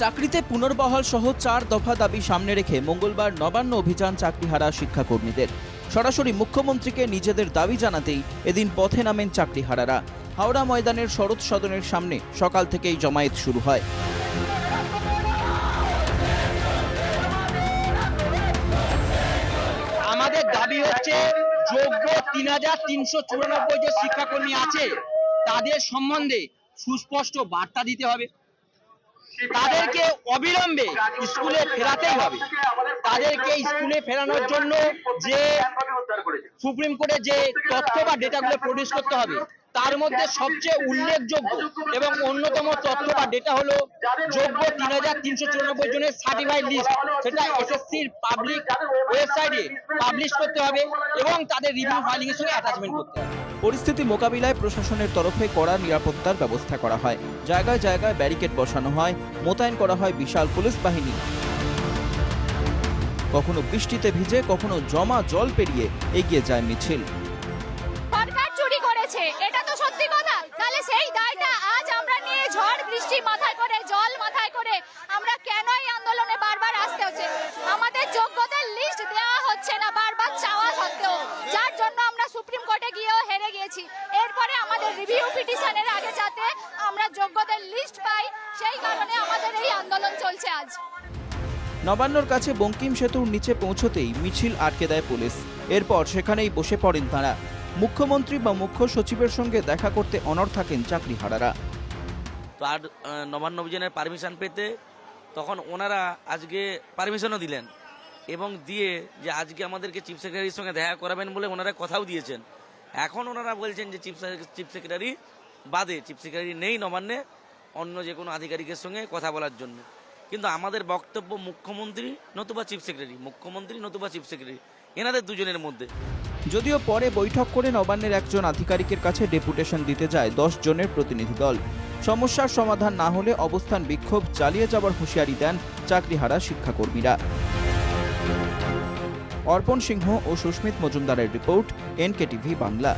চাকরিতে পুনর্বহাল সহ চার দফা দাবি সামনে রেখে মঙ্গলবার নবান্ন অভিযান চাকরিহারা শিক্ষাকর্মীদের। সরাসরি মুখ্যমন্ত্রীকে নিজেদের দাবি জানাতেই এদিন পথে নামেন চাকরিহারারা। হাওড়া ময়দানের শরৎ সদনের সামনে সকাল থেকেই জমায়েত শুরু হয়। আমাদের দাবি হচ্ছে যোগ্য তিন হাজার তিনশো চুরানব্বই যে শিক্ষাকর্মী আছে। তাদের সম্বন্ধে সুস্পষ্ট বার্তা দিতে হবে। তাদেরকে অবিলম্বে স্কুলে ফেরাতেই হবে। তাদেরকে স্কুলে ফেরানোর জন্য যে সুপ্রিম কোর্টে যে তথ্য বা ডেটাগুলো প্রডিউস করতে হবে, তার মধ্যে সবচেয়ে উল্লেখযোগ্য এবং অন্যতম তথ্য বা ডেটা হলো যোগ্য তিন হাজার তিনশো চুরানব্বই জনের সার্টিফাইড লিস্ট সেটা এসএসসির পাবলিক ওয়েবসাইটে পাবলিশ করতে হবে এবং তাদের রিভিউ ফাইলিং এর সঙ্গে অ্যাটাচমেন্ট করতে হবে। পরিস্থিতি মোকাবিলায় প্রশাসনের তরফে কড়া নিরাপত্তার ব্যবস্থা করা হয়। জায়গায় জায়গায় ব্যারিকেড বসানো হয়, মোতায়েন করা হয় বিশাল পুলিশ বাহিনী। কখনো বৃষ্টিতে ভিজে, কখনো জমা জল পেরিয়ে এগিয়ে যায় মিছিল। সরকার চুরি করেছে, এটা তো সত্যি কথা। তাহলে সেই দায়টা আজ আমরা নিয়ে ঝড়, বৃষ্টি মাথায় করে জল মাথায় করে আমরা কেন এই আন্দোলনে বারবার আসতে হচ্ছে আমাদের যোগ্যতার লিস্ট দেওয়া হচ্ছে না বারবার চাওয়া সত্ত্বেও যার জন্য আমরা সুপ্রিম কোর্টে গিয়েও হেরে গিয়েছি এরপরে আমাদের রিভিউ পিটিশনের আগে যাতে আমরা যোগ্যতার লিস্ট পাই সেই কারণে আমাদের এই আন্দোলন চলছে আজ। নবান্নর কাছে বঙ্কিম সেতুর নিচে পৌঁছতেই মিছিল আটকে দেয় পুলিশ। এরপর সেখানেই বসে পড়েন তাঁরা। মুখ্যমন্ত্রী বা মুখ্য সচিবের সঙ্গে দেখা করতে অনর থাকেন চাকরিহারারা। তো আর নবান্ন অভিযানের পারমিশন পেতে তখন ওনারা আজকে পারমিশনও দিলেন এবং দিয়ে যে আজকে আমাদেরকে চিফ সেক্রেটারির সঙ্গে দেখা করাবেন বলে ওনারা কথাও দিয়েছেন। এখন ওনারা বলছেন যে চিফ চিফ সেক্রেটারি বাদে, চিফ সেক্রেটারি নেই নবান্নে, অন্য যে কোনো আধিকারিকের সঙ্গে কথা বলার জন্য। কিন্তু আমাদের বক্তব্য মুখ্যমন্ত্রী নতুবা চিফ সেক্রেটারি, মুখ্যমন্ত্রী নতুবা চিফ সেক্রেটারি, এনাদের দুজনের মধ্যে। যদিও পরে বৈঠক করে নবান্নের একজন আধিকারিকের কাছে ডেপুটেশন দিতে যায় দশ জনের প্রতিনিধি দল। সমস্যার সমাধান না হলে অবস্থান বিক্ষোভ চালিয়ে যাওয়ার হুঁশিয়ারি দেন চাকরিহারা শিক্ষাকর্মীরা। অর্পণ সিংহ ও সুস্মিত মজুমদারের রিপোর্ট এনকেটিভি বাংলা।